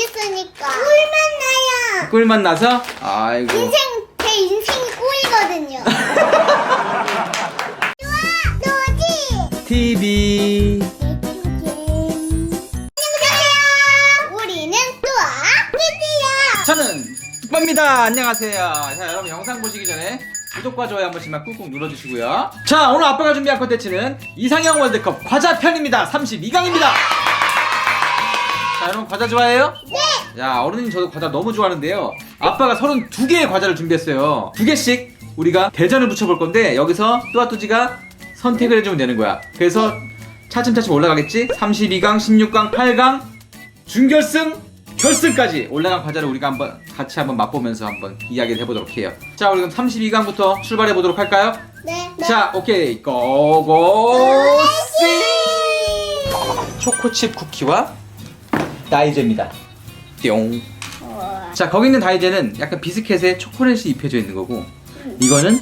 맛있으니까. 꿀맛 나요. 꿀맛 나서? 아이고. 인생 제 인생이 꿀이거든요. 좋아, 노지. TV. 안녕하세요. 우리는 또아 띠띠야. 저는 뚜빠입니다. 안녕하세요. 자, 여러분 영상 보시기 전에 구독과 좋아요 한 번씩만 꾹꾹 눌러주시고요. 자, 오늘 아빠가 준비한 콘텐츠는 이상형 월드컵 과자 편입니다. 32강입니다. 자, 여러분 과자 좋아해요? 네. 자, 어른님 저도 과자 너무 좋아하는데요. 아빠가 32개의 과자를 준비했어요. 두 개씩 우리가 대전을 붙여볼 건데 여기서 뚜아뚜지가 선택을 해주면 되는 거야. 그래서 차츰차츰 올라가겠지? 32강, 16강, 8강, 준결승, 결승까지 올라간 과자를 우리가 한번 같이 한번 맛보면서 한번 이야기를 해보도록 해요. 자, 우리 그럼 32강부터 출발해 보도록 할까요? 네. 자, 오케이, 고고 씨! 초코칩 쿠키와 다이제입니다. 뿅. 자, 거기 있는 다이제는 약간 비스켓에 초콜릿이 입혀져 있는 거고, 이거는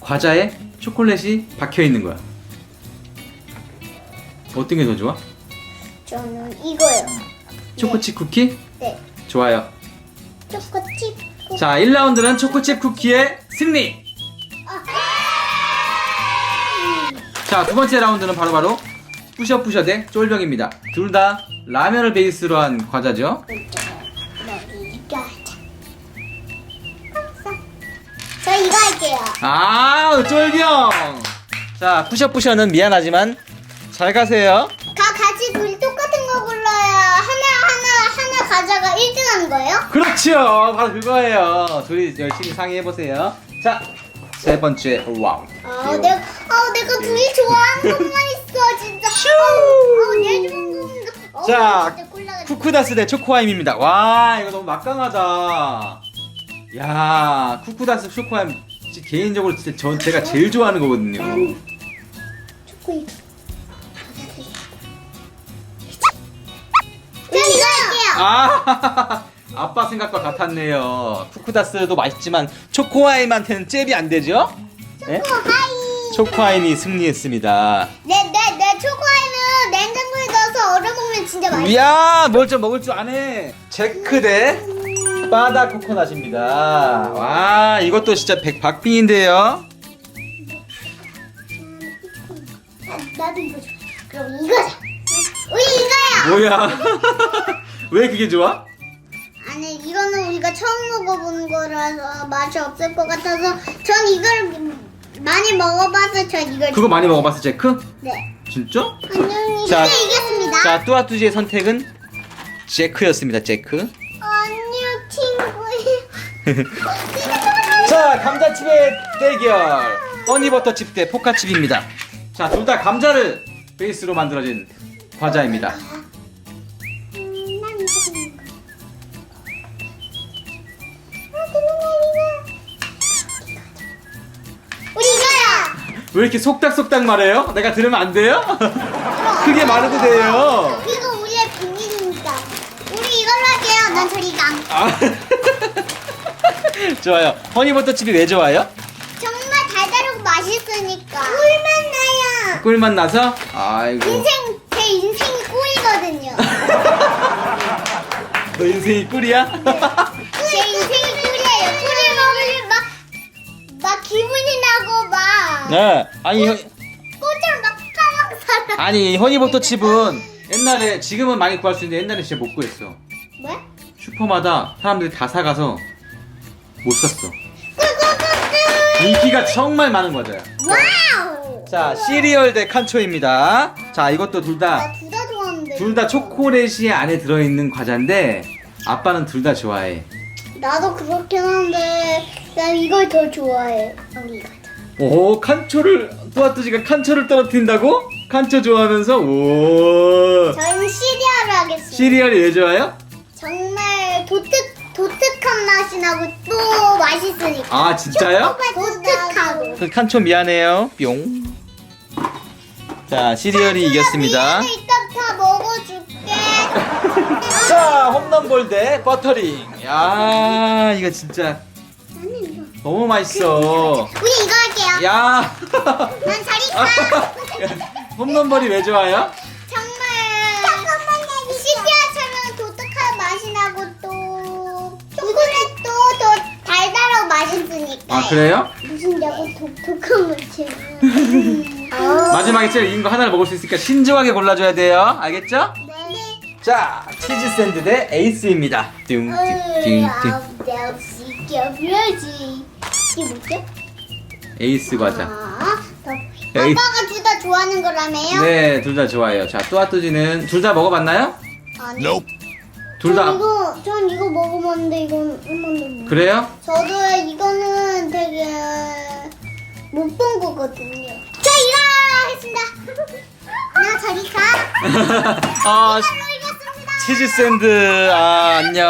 과자에 초콜릿이 박혀 있는 거야. 어떤 게 더 좋아? 저는 이거요. 초코칩 쿠키? 네. 좋아요. 초코칩. 쿠키. 자, 1라운드는 초코칩 쿠키의 승리! 자, 두 번째 라운드는 바로 바로 뿌셔뿌셔 대 쫄병입니다. 둘 다 라면을 베이스로 한 과자죠. 저 이거 할게요. 아, 쫄병! 자, 뿌셔뿌셔는 미안하지만 잘 가세요. 가 같이 둘이 똑같은 거 골라야 하나 하나 하나 가자가 1등 하는 거예요? 그렇죠. 바로 그거예요. 둘이 열심히 상의해보세요. 자, 세 번째 라운드. 아, 내가 아, 내가 둘이 좋아하는 것만 있어 진짜. 아, 내 좋은 거. 어, 자, 진짜 콜라가 쿠쿠다스 대 초코아임입니다. 와, 이거 너무 막강하다. 야, 쿠쿠다스 초코아임 개인적으로 진짜 전 제가 제일 좋아하는 거거든요. 초코이. 전 이거 할게요. 아, 아빠 생각과 같았네요. 쿠쿠다스도 맛있지만 초코아임한테는 잽이 안 되죠? 네? 하이. 초코아임이 승리했습니다. 내, 내, 내 초코아이는 냉장고에 넣어서 얼어 먹으면 진짜 맛있어. 이야, 뭘 좀 먹을 줄 아네. 제크 대 바다 코코넛입니다. 와, 이것도 진짜 백박빙인데요. 아, 나도 이거 좋아. 그럼 이거자. 우리 이거야. 뭐야? 왜 그게 좋아? 아니 이거는 우리가 처음 먹어보는 거라서 맛이 없을 것 같아서 전 이걸 많이 먹어봐서 전 이걸 그거 많이 먹어봤어, 제크? 네. 진짜? 안녕히 자, 이게 이겼습니다. 자, 뚜아뚜지의 선택은 제크였습니다, 제크. 안녕 친구. 자, 감자칩의 대결. 허니버터칩 대 포카칩입니다. 자, 둘 다 감자를 베이스로 만들어진 과자입니다. 왜 이렇게 속닥속닥 말해요? 내가 들으면 안 돼요? 크게 말해도 돼요. 이거 우리의 비밀이니까. 우리 이걸로 할게요. 난 저리 가. 아. 좋아요. 허니버터칩이 왜 좋아요? 정말 달달하고 맛있으니까. 꿀맛 나요. 꿀맛 나서? 아이고. 인생 제 인생이 꿀이거든요. 너 인생이 꿀이야? 제 인생이 꿀 기분이 나고 막 네. 아니, 허- 꽃처럼 막 파랑사랑. 아니 허니버터 칩은 옛날에 지금은 많이 구할 수 있는데 옛날에 진짜 못 구했어. 뭐? 슈퍼마다 사람들이 다 사가서 못 샀어. 인기가 정말 많은 과자야. 와우. 자, 시리얼 대 칸초입니다. 자, 이것도 둘 다, 나둘 다 좋아하는데. 둘 다 초콜릿이 안에 들어있는 과자인데, 아빠는 둘 다 좋아해. 나도 그렇긴 한데 난 이걸 더 좋아해. 오, 칸초를, 또아뚜지가 칸초를 떨어뜨린다고? 칸초 좋아하면서, 오. 저희는 시리얼을 하겠습니다. 시리얼이 왜 좋아요? 정말 도특 도특한 맛이 나고 또 맛있으니까. 아, 진짜요? 도특하고. 그 칸초 미안해요. 뿅. 자, 시리얼이 이겼습니다. 미안해, 이따. 자, 홈런볼 대 버터링. 야, 이거 진짜 너무 맛있어. 우리 이거 할게요. 야, 난 잘 있다 홈런볼이 왜 좋아요? 정말 시시아처럼 도특한 맛이 나고 또 초콜릿도 더 달달하고 맛있으니까. 아, 그래요? 무슨 야구 독특한 맛이 나. 마지막에 제일 이긴 거 하나를 먹을 수 있으니까 신중하게 골라줘야 돼요. 알겠죠? 네. 자 치즈 샌드 대 에이스입니다. 지켜줘야지. 이게 뭐죠? 에이스 과자. 아, 더- 에이. 아빠가 둘 다 좋아하는 거라며요? 네, 둘 다 좋아해요. 자, 또아뚜지는 둘 다 먹어봤나요? 아니. 둘 전 다. 이거 전 이거 먹어봤는데 이건 한 번도 못. 그래요? 저도 이거는 되게 못 본 거거든요. 자 이거 하겠습니다. 나 저리 가. 아. 치즈 샌드. 아, 안녕.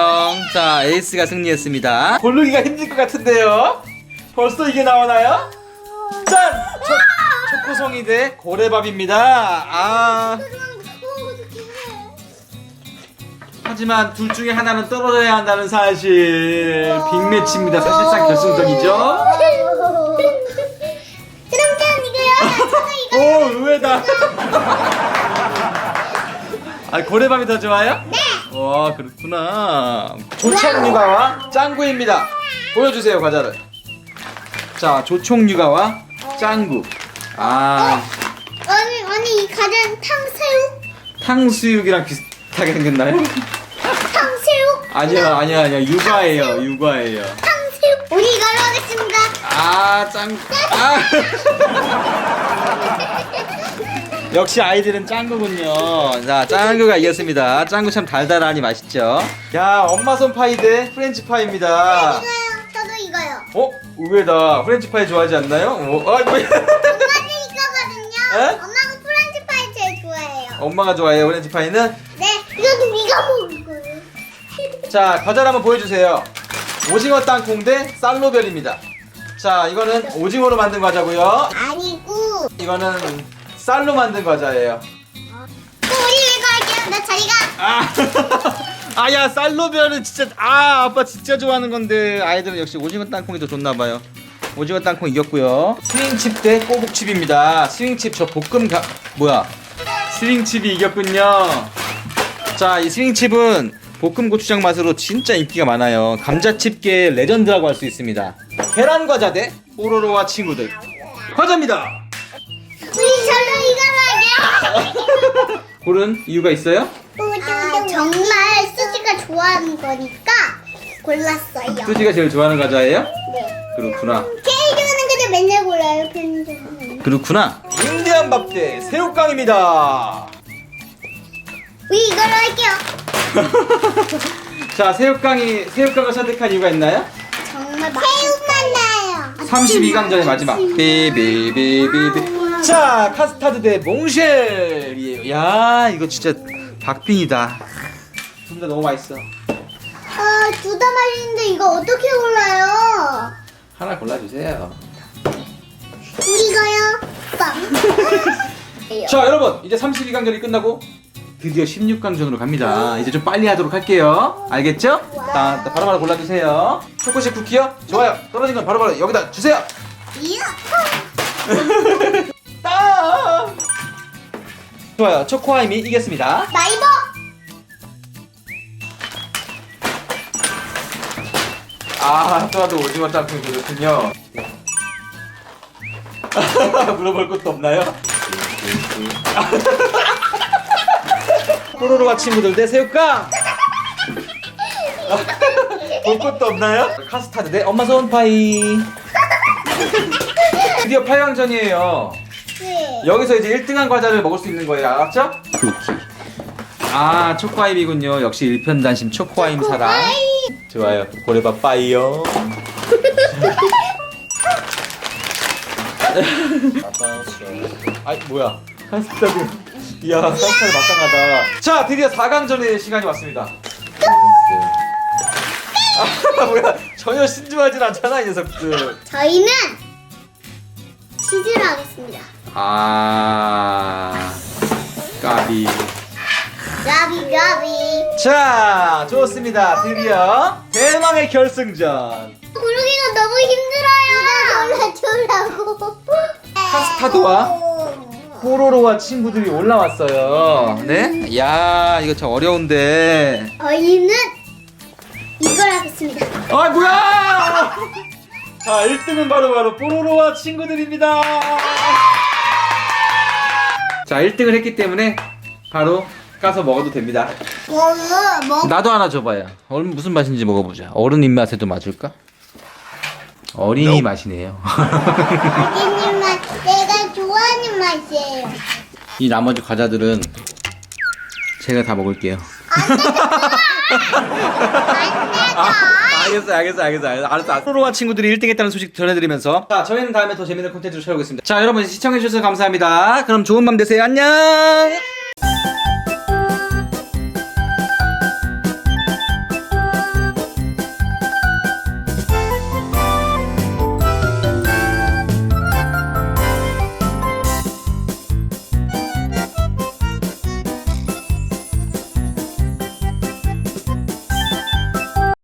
자, 에이스가 승리했습니다. 고르기가 힘들 것 같은데요? 벌써 이게 나오나요? 짠! 초, 초코송이 대 고래밥입니다. 아. 하지만 둘 중에 하나는 떨어져야 한다는 사실. 빅매치입니다. 사실상 결승전이죠. 그럼 전 이거요. 오, 의외다. 아, 고래밥이 더 좋아요? 네. 와, 그렇구나. 조청유가와 짱구입니다. 보여주세요, 과자를. 자, 조청유가와 짱구. 아, 아니 아니 이 가전 탕새우? 탕수육이랑 비슷하게 생겼나요? 탕새우? 아니요, 아니요, 아니요. 육아예요, 육아예요. 탕새우? 우리 이걸로 하겠습니다. 아, 짱. 아. 역시 아이들은 짱구군요. 자, 짱구가 이겼습니다. 짱구 참 달달하니 맛있죠. 야, 엄마 손 파이 대 프렌치 파이입니다. 이거요. 저도 이거요. 어? 의외다. 프렌치 파이 좋아하지 않나요? 어, 아, 뭐야. 엄마는 이거거든요. 에? 엄마가 프렌치 파이 제일 좋아해요. 엄마가 좋아해요, 프렌치 파이는? 네, 이것도 네가 거예요. 자, 과자를 한번 보여주세요. 오징어 땅콩 대 쌀로별입니다. 자, 이거는 오징어로 만든 과자고요. 아니고. 이거는 쌀로 만든 과자예요. 또 우리 이거 할게요. 나 자리가. 아, 아야 쌀로별은 진짜 아 아빠 진짜 좋아하는 건데 아이들은 역시 오징어 땅콩이 더 좋나 봐요. 오징어 땅콩 이겼고요. 스윙칩 대 꼬북칩입니다. 스윙칩 저 볶음 가 뭐야? 스윙칩이 이겼군요. 자, 이 스윙칩은 볶음 고추장 맛으로 진짜 인기가 많아요. 감자칩계 레전드라고 할 수 있습니다. 계란 과자 대 뽀로로와 친구들. 과자입니다. 고른 이유가 있어요? 아, 정말 수지가 좋아하는 거니까 골랐어요. 뚜지가 제일 좋아하는 과자예요? 네. 그렇구나. 제일 좋아하는 거죠 맨날 골라요 편의점은. 그렇구나. 인디안 밥대 새우깡입니다. 우리 이걸로 할게요. 자, 새우깡이 새우깡을 선택한 이유가 있나요? 정말 새우 만 나요. 32강전의 마지막. 비비비비비. 자, 카스타드 대 몽쉘이에요. 야, 이거 진짜 박빙이다. 둘 다 너무 맛있어. 아, 둘 다 맛있는데 이거 어떻게 골라요? 하나 골라주세요. 우리 이거요. 빵. 자, 여러분, 이제 32강전이 끝나고 드디어 16강전으로 갑니다. 이제 좀 빨리 하도록 할게요. 알겠죠? 자, 바로바로 골라주세요. 초코쉐 쿠키요? 좋아요. 떨어진 건 바로바로 여기다 주세요. 이야. 아! 좋아요. 초코아임이 이겼습니다. 나이버. 아, 또라도 오징어 짬뽕이 좋군요. 물어볼 것도 없나요? 뽀로로와 친구들 대 새우깡! 볼 것도 없나요? 카스타드 대 엄마 손파이. 드디어 8강전이에요. 네. 여기서 이제 1등한 과자를 먹을 수 있는 거예요. 알았죠? 쿠키. 아, 초코아임이군요. 역시 일편단심 초코아임 사랑. 좋아요. 고래밥 빠이요. 아이 뭐야? 카스타드. 이야, 카스타드 막강하다. 자, 드디어 4강전의 시간이 왔습니다. 아, 뭐야? 전혀 신중하진 않잖아, 이 녀석들. 저희는 치즈를 하겠습니다. 아, 까비. 가비 가비. 자, 좋습니다. 드디어 대망의 결승전. 고르기가 너무 힘들어요. 이거 골라주라고. 카스타드와 뽀로로와 친구들이 올라왔어요. 네? 야, 이거 참 어려운데. 저희는 이걸 하겠습니다. 아, 뭐야! 자 1등은 바로바로 뽀로로와 친구들입니다 자 1등을 했기 때문에 바로 까서 먹어도 됩니다. 뭐, 나도 하나 줘봐요. 얼 무슨 맛인지 먹어보자. 어른 입맛에도 맞을까? 어린이 맛이네요. 아기님 맛, 내가 좋아하는 맛이에요. 이 나머지 과자들은 제가 다 먹을게요. 안 되죠. 알겠어, 알겠어, 알겠어, 알겠어, 알았어. 프로와 친구들이 1등 했다는 소식 전해드리면서. 자, 저희는 다음에 더 재밌는 콘텐츠로 찾아오겠습니다. 자, 여러분 시청해주셔서 감사합니다. 그럼 좋은 밤 되세요. 안녕!